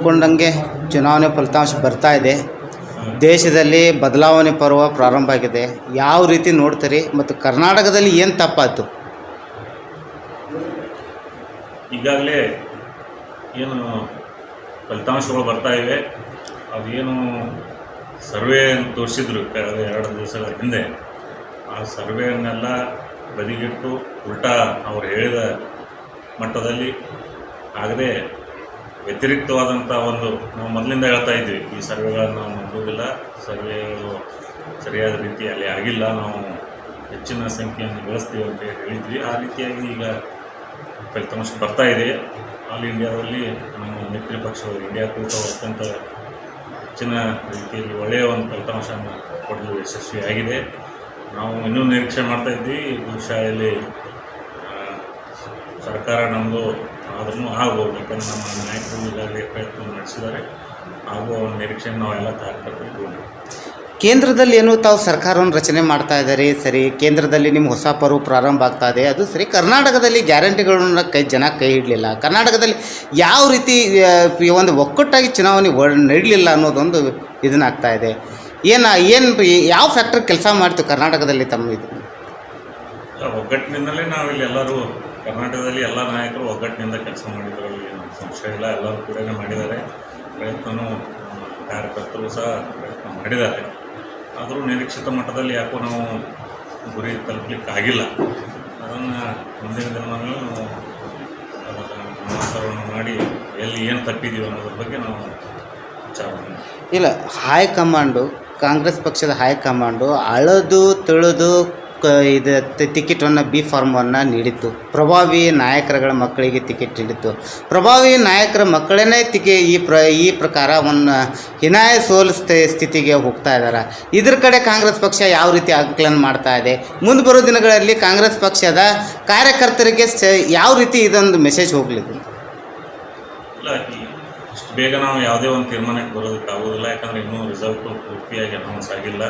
ಅಂದ್ಕೊಂಡಂಗೆ ಚುನಾವಣೆ ಫಲಿತಾಂಶ ಬರ್ತಾ ಇದೆ. ದೇಶದಲ್ಲಿ ಬದಲಾವಣೆ ಪರ್ವ ಪ್ರಾರಂಭ ಆಗಿದೆ. ಯಾವ ರೀತಿ ನೋಡ್ತೀರಿ? ಮತ್ತು ಕರ್ನಾಟಕದಲ್ಲಿ ಏನು ತಪ್ಪಾಯಿತು? ಈಗಾಗಲೇ ಏನು ಫಲಿತಾಂಶಗಳು ಬರ್ತಾ ಇವೆ. ಅದೇನು ಸರ್ವೆ ತೋರಿಸಿದ್ರು ಕಳೆದ ಎರಡು ದಿವಸಗಳ ಹಿಂದೆ. ಆ ಸರ್ವೆಯನ್ನೆಲ್ಲ ಬದಿಗಿಟ್ಟು ಉಲ್ಟಾ ಅವರು ಹೇಳಿದ ಮಟ್ಟದಲ್ಲಿ. ಆಗದೆ ವ್ಯತಿರಿಕ್ತವಾದಂಥ ಒಂದು ನಾವು ಮೊದಲಿಂದ ಹೇಳ್ತಾ ಇದ್ವಿ, ಈ ಸರ್ವೆಗಳನ್ನು ನಾವು ನಂಬುವುದಿಲ್ಲ, ಸರ್ವೆಗಳು ಸರಿಯಾದ ರೀತಿಯಲ್ಲಿ ಆಗಿಲ್ಲ, ನಾವು ಹೆಚ್ಚಿನ ಸಂಖ್ಯೆಯನ್ನು ಬೆಳೆಸ್ತೀವಿ ಅಂತ ಹೇಳಿದ್ವಿ. ಆ ರೀತಿಯಾಗಿ ಈಗ ಫಲಿತಾಂಶ ಬರ್ತಾ ಇದೆ. ಆಲ್ ಇಂಡಿಯಾದಲ್ಲಿ ನಮ್ಮ ಮಿತ್ರ ಪಕ್ಷಗಳು ಇಂಡಿಯಾ ಕೂಟ ಅತ್ಯಂತ ಹೆಚ್ಚಿನ ರೀತಿಯಲ್ಲಿ ಒಳ್ಳೆಯ ಒಂದು ಫಲಿತಾಂಶವನ್ನು ಕೊಡಲು ಯಶಸ್ವಿಯಾಗಿದೆ. ನಾವು ಇನ್ನೂ ನಿರೀಕ್ಷೆ ಮಾಡ್ತಾ ಇದ್ವಿ. ಬಹುಶಃ ಇಲ್ಲಿ ಸರ್ಕಾರ ನಮ್ಮದು ಆದ್ರೂ ಆಗ್ಬೋದು ಯಾಕಂದ್ರೆ ನಮ್ಮ ನಾಯಕರು ಈಗಾಗಲೇ ಪ್ರಯತ್ನ ನಡೆಸಿದ್ದಾರೆ. ಹಾಗೂ ಅವ್ರ ನಿರೀಕ್ಷೆ ನಾವೆಲ್ಲ ಇಟ್ಕೊಂಡಿದ್ದೀವಿ. ಕೇಂದ್ರದಲ್ಲಿ ಏನು ತಾವು ಸರ್ಕಾರವನ್ನು ರಚನೆ ಮಾಡ್ತಾ ಇದ್ದಾರೆ ಸರಿ ಕೇಂದ್ರದಲ್ಲಿ ನಿಮ್ಮ ಹೊಸ ಪರ್ವ ಪ್ರಾರಂಭ ಆಗ್ತಾ ಇದೆ ಅದು ಸರಿ ಕರ್ನಾಟಕದಲ್ಲಿ ಗ್ಯಾರಂಟಿಗಳನ್ನ ಕೈ ಜನ ಕೈ ಹಿಡಲಿಲ್ಲ. ಕರ್ನಾಟಕದಲ್ಲಿ ಯಾವ ರೀತಿ ಒಂದು ಒಕ್ಕಟ್ಟಾಗಿ ಚುನಾವಣೆ ನಡೀಲಿಲ್ಲ ಅನ್ನೋದೊಂದು ಇದನ್ನಾಗ್ತಾ ಇದೆ. ಏನು ಏನು ಯಾವ ಫ್ಯಾಕ್ಟ್ರಿ ಕೆಲಸ ಮಾಡ್ತೀವಿ ಕರ್ನಾಟಕದಲ್ಲಿ ತಮ್ಮ ಇದು? ಒಗ್ಗಟ್ಟಿನಿಂದಲೇ ನಾವಿಲ್ಲಿ ಎಲ್ಲರೂ ಕರ್ನಾಟಕದಲ್ಲಿ ಎಲ್ಲ ನಾಯಕರು ಒಗ್ಗಟ್ಟಿನಿಂದ ಕೆಲಸ ಮಾಡಿದ್ರಲ್ಲಿ ಏನು ಸಂಶಯ ಇಲ್ಲ. ಎಲ್ಲರೂ ಕೂಡ ಮಾಡಿದ್ದಾರೆ. ಪ್ರಯತ್ನವೂ ಕಾರ್ಯಕರ್ತರು ಸಹ ಪ್ರಯತ್ನ ಮಾಡಿದ್ದಾರೆ. ಆದರೂ ನಿರೀಕ್ಷಿತ ಮಟ್ಟದಲ್ಲಿ ಯಾಕೋ ನಾವು ಗುರಿ ತಲುಪಲಿಕ್ಕೆ ಆಗಿಲ್ಲ ಅದನ್ನು ಮುಂದಿನ ದಿನಮಾನಗಳಲ್ಲಿ ನಾವು ಅದನ್ನು ಗಮನಾಂತರವನ್ನು ಮಾಡಿ ಎಲ್ಲಿ ಏನು ತಪ್ಪಿದ್ದೀವಿ ಅನ್ನೋದ್ರ ಬಗ್ಗೆ ನಾವು ವಿಚಾರ. ಇಲ್ಲ ಹೈಕಮಾಂಡು ಕಾಂಗ್ರೆಸ್ ಪಕ್ಷದ ಹೈಕಮಾಂಡು ಅಳದು, ತಿಳಿದು ಕ ಇದು ಟಿಕೆಟನ್ನು ಬಿ ಫಾರ್ಮನ್ನು ನೀಡಿತ್ತು. ಪ್ರಭಾವಿ ನಾಯಕರುಗಳ ಮಕ್ಕಳಿಗೆ ಟಿಕೆಟ್ ನೀಡಿತ್ತು. ಪ್ರಭಾವಿ ನಾಯಕರ ಮಕ್ಕಳೇ ತಿಕೆ ಈ ಪ್ರ ಈ ಪ್ರಕಾರವನ್ನು ಹಿನಾಯ ಸೋಲಿಸ್ತ ಸ್ಥಿತಿಗೆ ಹೋಗ್ತಾ ಇದ್ದಾರೆ ಇದ್ರ ಕಡೆ ಕಾಂಗ್ರೆಸ್ ಪಕ್ಷ ಯಾವ ರೀತಿ ಆಕಲನ ಮಾಡ್ತಾ ಇದೆ? ಮುಂದೆ ಬರೋ ದಿನಗಳಲ್ಲಿ ಕಾಂಗ್ರೆಸ್ ಪಕ್ಷದ ಕಾರ್ಯಕರ್ತರಿಗೆ ಯಾವ ರೀತಿ ಇದೊಂದು ಮೆಸೇಜ್ ಹೋಗ್ಲಿದೆ ಬೇಗ ನಾವು ಯಾವುದೇ ಒಂದು ತೀರ್ಮಾನಕ್ಕೆ ಬರೋದಕ್ಕೆ ಆಗೋದಿಲ್ಲ. ಯಾಕಂದರೆ ಇನ್ನೂ ರಿಸಲ್ಟ್ ಪೂರ್ತಿಯಾಗಿ ಅನೌನ್ಸ್ ಆಗಿಲ್ಲ.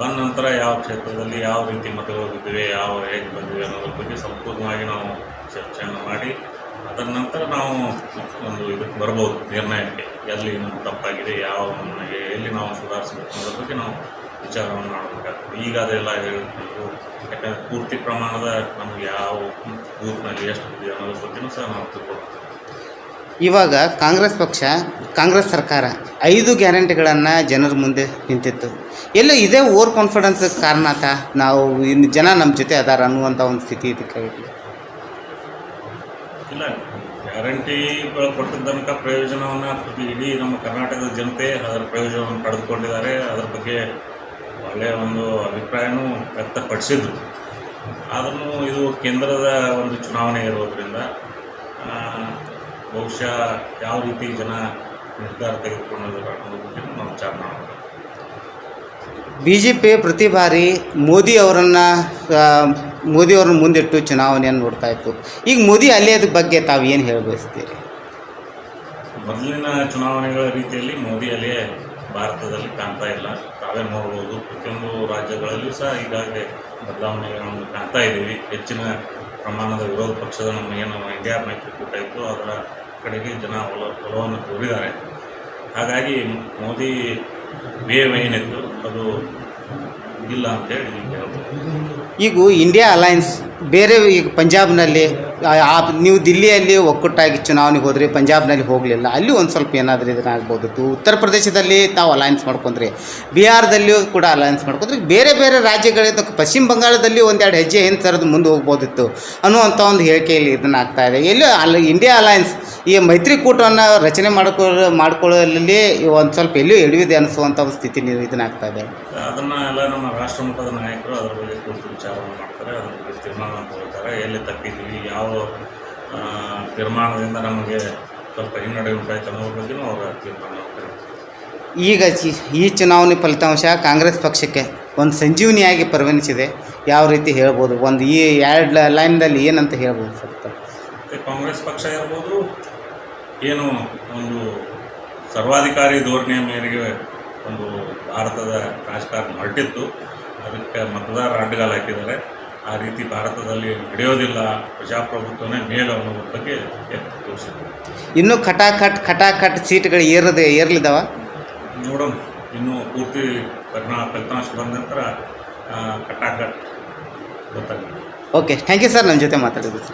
ಬಂದ ನಂತರ ಯಾವ ಕ್ಷೇತ್ರದಲ್ಲಿ ಯಾವ ರೀತಿ ಮತಗಳು ಬಿದ್ದಿವೆ ಯಾವ ಹೇಗೆ ಬಂದಿವೆ ಅನ್ನೋದ್ರ ಬಗ್ಗೆ ಸಂಪೂರ್ಣವಾಗಿ ನಾವು ಚರ್ಚೆಯನ್ನು ಮಾಡಿ, ಅದರ ನಂತರ ನಾವು ಒಂದು ಇದಕ್ಕೆ ಬರ್ಬೋದು ನಿರ್ಣಯಕ್ಕೆ, ಎಲ್ಲಿ ನಮ್ಗೆ ತಪ್ಪಾಗಿದೆ, ಯಾವ ಎಲ್ಲಿ ನಾವು ಸುಧಾರಿಸಬೇಕು ಅನ್ನೋದ್ರ ಬಗ್ಗೆ ನಾವು ವಿಚಾರವನ್ನು ಮಾಡಬೇಕಾಗ್ತದೆ. ಈಗ ಅದೆಲ್ಲ ಹೇಳಿದ್ರು ಯಾಕಂದರೆ ಪೂರ್ತಿ ಪ್ರಮಾಣದ ನಮಗೆ ಯಾವ ಬೂತ್ನಲ್ಲಿ ಎಷ್ಟು ಬಿದ್ದಿದೆ ಅನ್ನೋದ್ರ ಬಗ್ಗೆನೂ ಸಹ ನಾವು ತಿಳ್ಕೊಳ್ತೀವಿ ಇವಾಗ ಕಾಂಗ್ರೆಸ್ ಪಕ್ಷ, ಕಾಂಗ್ರೆಸ್ ಸರ್ಕಾರ ಐದು ಗ್ಯಾರಂಟಿಗಳನ್ನು ಜನರ ಮುಂದೆ ನಿಂತಿತ್ತು. ಎಲ್ಲ ಇದೇ ಓವರ್ ಕಾನ್ಫಿಡೆನ್ಸ್ ಕಾರಣ ಆತ ನಾವು ಇನ್ನು ಜನ ನಮ್ಮ ಜೊತೆ ಅದಾರ ಅನ್ನುವಂಥ ಒಂದು ಸ್ಥಿತಿ ಇದಕ್ಕೆ ಇಲ್ಲ ಗ್ಯಾರಂಟಿಗಳು ಕೊಟ್ಟಿದ್ದ ತನಕ ಪ್ರಯೋಜನವನ್ನು ಇಡೀ ನಮ್ಮ ಕರ್ನಾಟಕದ ಜನತೆ ಅದರ ಪ್ರಯೋಜನವನ್ನು ಪಡೆದುಕೊಂಡಿದ್ದಾರೆ. ಅದರ ಬಗ್ಗೆ ಒಳ್ಳೆಯ ಒಂದು ಅಭಿಪ್ರಾಯನೂ ವ್ಯಕ್ತಪಡಿಸಿದ್ರು. ಆದರೂ ಇದು ಕೇಂದ್ರದ ಒಂದು ಚುನಾವಣೆ ಇರೋದರಿಂದ ಬಹುಶಃ ಯಾವ ರೀತಿ ಜನ ನಿರ್ಧಾರ ತೆಗೆದುಕೊಂಡು ಅನ್ನೋದ್ರ ಬಗ್ಗೆ ನಾವು ವಿಚಾರ ಬಿ ಜೆ ಪಿ ಪ್ರತಿ ಬಾರಿ ಮೋದಿ ಅವರನ್ನು ಮೋದಿ ಅವ್ರನ್ನ ಮುಂದಿಟ್ಟು ಚುನಾವಣೆಯನ್ನು ನೋಡ್ತಾ ಇತ್ತು. ಈಗ ಮೋದಿ ಅಲೆಯದ ಬಗ್ಗೆ ತಾವು ಏನು ಹೇಳಬಯಸ್ತೀರಿ? ಮೊದಲಿನ ಚುನಾವಣೆಗಳ ರೀತಿಯಲ್ಲಿ ಮೋದಿ ಅಲೆ ಭಾರತದಲ್ಲಿ ಕಾಣ್ತಾ ಇಲ್ಲ. ತಾವೇ ನೋಡ್ಬೋದು. ಪ್ರತಿಯೊಂದು ರಾಜ್ಯಗಳಲ್ಲೂ ಸಹ ಈಗಾಗಲೇ ಬದಲಾವಣೆಗಳನ್ನು ಕಾಣ್ತಾ ಇದ್ದೀವಿ. ಹೆಚ್ಚಿನ ಪ್ರಮಾಣದ ವಿರೋಧ ಪಕ್ಷದ ನಮ್ಮ ಏನು ಇಂಡಿಯಾ ಮೈತ್ರಿಕೂಟ ಇತ್ತು, ಅದರ ಕಡೆಗೆ ಜನ ಒಲ, ಒಲವನ್ನು ತೋರಿದ್ದಾರೆ. ಹಾಗಾಗಿ ಮೋದಿ ವೇವ್ ಏನಿತ್ತು ಅದು ಇಲ್ಲ ಅಂತೇಳಿ ಈಗ ಇಂಡಿಯಾ ಅಲಯನ್ಸ್ ಬೇರೆ ಈಗ ಪಂಜಾಬ್ನಲ್ಲಿ, ಆ- ನೀವು ದಿಲ್ಲಿಯಲ್ಲಿ ಒಕ್ಕೊಟ್ಟಾಗಿ ಚುನಾವಣೆಗೆ ಹೋದ್ರಿ ಪಂಜಾಬ್ನಲ್ಲಿ ಹೋಗಲಿಲ್ಲ. ಅಲ್ಲಿ ಒಂದು ಸ್ವಲ್ಪ ಏನಾದರೂ ಇದನ್ನಾಗ್ಬೋದಿತ್ತು ಉತ್ತರ ಪ್ರದೇಶದಲ್ಲಿ ತಾವು ಅಲಯನ್ಸ್ ಮಾಡ್ಕೊಂಡ್ರಿ ಬಿಹಾರದಲ್ಲಿಯೂ ಕೂಡ ಅಲಯನ್ಸ್ ಮಾಡ್ಕೊಂಡ್ರಿ, ಬೇರೆ ಬೇರೆ ರಾಜ್ಯಗಳಿಂದ ಪಶ್ಚಿಮ ಬಂಗಾಳದಲ್ಲಿ ಒಂದೆರಡು ಹೆಜ್ಜೆ ಏನು ಥರದ್ದು ಮುಂದೆ ಹೋಗ್ಬೋದಿತ್ತು ಅನ್ನುವಂಥ ಒಂದು ಹೇಳಿಕೆಯಲ್ಲಿ ಇದನ್ನು ಆಗ್ತಾ ಇದೆ. ಎಲ್ಲಿ, ಅಲ್ಲಿ ಇಂಡಿಯಾ ಅಲಯನ್ಸ್ ಈ ಮೈತ್ರಿಕೂಟವನ್ನು ರಚನೆ ಮಾಡ್ಕೊ ಮಾಡಿಕೊಳ್ಳಲಿ ಒಂದು ಸ್ವಲ್ಪ ಎಲ್ಲಿಯೂ ಎಡವಿದೆ ಅನ್ನಿಸುವಂಥ ಒಂದು ಸ್ಥಿತಿ ಇದನ್ನಾಗ್ತಾ ಇದೆ ಅದನ್ನು ಎಲ್ಲ ನಮ್ಮ ರಾಷ್ಟ್ರ ಮಟ್ಟದ ನಾಯಕರು ಅದರ ಬಗ್ಗೆ ಕುರಿತು ವಿಚಾರವನ್ನು ಮಾಡ್ತಾರೆ ಅದರ ಬಗ್ಗೆ ತೀರ್ಮಾನ ತಗೊಳ್ತಾರೆ ಎಲ್ಲಿ ತಪ್ಪಿದ್ವಿ ಯಾವ ತೀರ್ಮಾನದಿಂದ ನಮಗೆ ಸ್ವಲ್ಪ ಹಿನ್ನಡೆ ಉಂಟಾಯ್ತು ಅನ್ನೋದ್ರ ಬಗ್ಗೆನೂ ಅವರು ತೀರ್ಮಾನ ಮಾಡ್ತಾರೆ. ಈಗ ಈ ಚುನಾವಣೆ ಫಲಿತಾಂಶ ಕಾಂಗ್ರೆಸ್ ಪಕ್ಷಕ್ಕೆ ಒಂದು ಸಂಜೀವನಿಯಾಗಿ ಪರಿಗಣಿಸಿದೆ. ಯಾವ ರೀತಿ ಹೇಳ್ಬೋದು? ಒಂದು ಈ ಎರಡು ಲೈನ್ದಲ್ಲಿ ಏನಂತ ಹೇಳ್ಬೋದು ಸರ್? ಕಾಂಗ್ರೆಸ್ ಪಕ್ಷ ಇರ್ಬೋದು ಏನು ಒಂದು ಸರ್ವಾಧಿಕಾರಿ ಧೋರಣೆಯ ಮೇರೆಗೆ ಒಂದು ಭಾರತದ ರಾಜಕಾರಣ ಹೊರಟಿತ್ತು. ಅದಕ್ಕೆ ಮತದಾರರು ಅಡ್ಡಗಾಲ ಹಾಕಿದ್ದಾರೆ. ಆ ರೀತಿ ಭಾರತದಲ್ಲಿ ನಡೆಯೋದಿಲ್ಲ. ಪ್ರಜಾಪ್ರಭುತ್ವನೇ ಮೇಲು ಅನ್ನೋದ್ರ ಬಗ್ಗೆ ತೋರಿಸಿದ್ದಾರೆ. ತೋರಿಸಿದ್ರು ಇನ್ನೂ ಕಟಾಕಟ್ ಖಟಾಖಟ್ ಸೀಟ್ಗಳು ಏರದೆ ಏರ್ಲಿದ್ದಾವ ನೋಡೋಣ. ಇನ್ನೂ ಪೂರ್ತಿ ಪರಿಣಾಮ ಫಲಿತಾಂಶ ಬಂದ ನಂತರ ಕಟಾಕಟ್ ಗೊತ್ತಾಗುತ್ತೆ ಓಕೆ ಥ್ಯಾಂಕ್ ಯು ಸರ್ ನನ್ನ ಜೊತೆ ಮಾತಾಡಿದ್ದು